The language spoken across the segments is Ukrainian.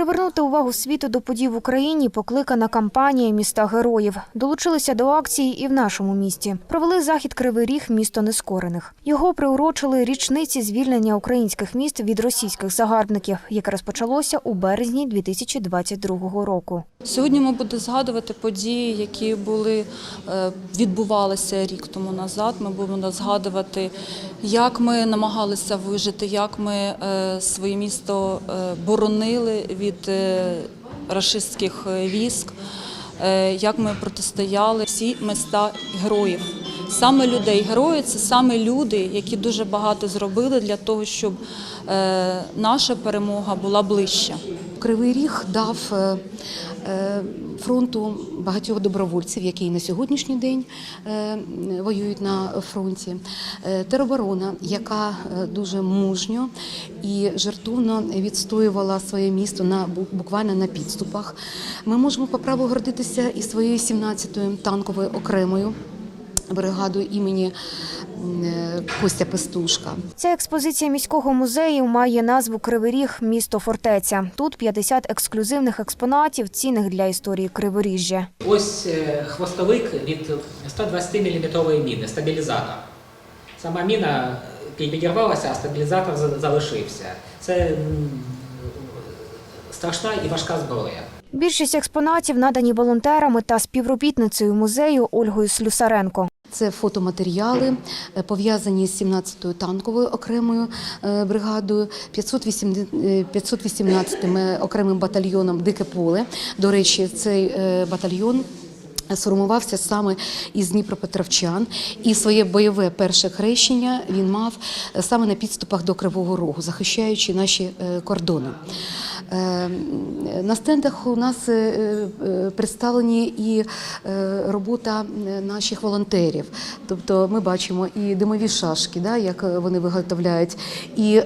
Привернути увагу світу до подій в Україні покликана кампанія Міста героїв. Долучилися до акції і в нашому місті. Провели захід Кривий Ріг місто нескорених. Його приурочили річниці звільнення українських міст від російських загарбників, яке розпочалося у березні 2022 року. Сьогодні ми будемо згадувати події, які були е, відбувалися рік тому назад. Ми будемо згадувати, як ми намагалися вижити, як ми е, своє місто е, боронили від е, рашистських е, військ, е, як ми протистояли всі міста героїв. Саме людей герої це саме люди, які дуже багато зробили для того, щоб наша перемога була ближча. Кривий Ріг дав фронту багатьох добровольців, які на сьогоднішній день е, воюють на фронті. Е, Тероборона, яка е, дуже мужньо і жертовно відстоювала своє місто на буквально на підступах. Ми можемо по праву гордитися і своєю 17-ю танковою окремою бригадою імені Костя Пестушка. Ця експозиція міського музею має назву Кривий Ріг місто фортеця. Тут 50 ексклюзивних експонатів, цінних для історії Криворіжжя. Ось е, хвостовик від 120-мм міни, стабілізатор. Сама міна е, підірвалася, а стабілізатор за- залишився. Це страшна і важка зброя. Більшість експонатів надані волонтерами та співробітницею музею Ольгою Слюсаренко. Це фотоматеріали, е, пов'язані з 17-ю танковою окремою е, бригадою, 580 е, 518-м окремим батальйоном Дике поле. До речі, цей батальйон. Сформувався саме із Дніпропетровчан, і своє бойове перше хрещення він мав е, саме на підступах до Кривого Рогу, захищаючи наші е, кордони. Е, На стендах у нас представлені і робота наших волонтерів. Тобто ми бачимо і димові шашки, як вони виготовляють, і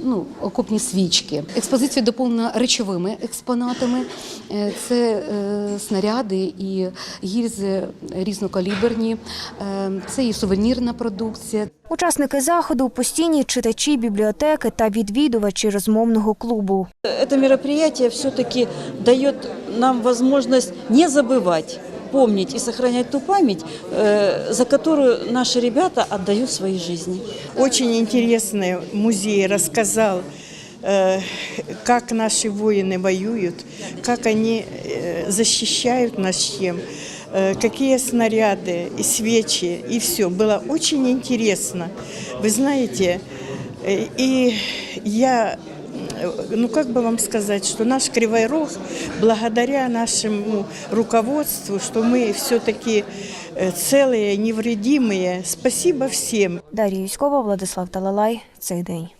ну, окопні свічки. Експозиція доповнена речовими експонатами. Е, Це е, снаряди і гільзи різнокаліберні, Е, це і сувенірна продукція, Учасники заходу постійні читачі бібліотеки та відвідувачі розмовного клубу. Это мероприятие все-таки дает нам возможность не забывать, помнить и сохранять ту память, э, за которую наши ребята отдают свои жизни. Очень интересный музей рассказал, э, как наши воины воюют, как они э, защищают нас чем, какие снаряды и свечи, и все. Было очень интересно. Вы знаете, и я ну как бы вам сказать, что наш Кривой Рог, благодаря нашему руководству, что мы все-таки э, целые, невредимые. Спасибо всем. Дар'я Юськова, Владислав Талалай. Цей день.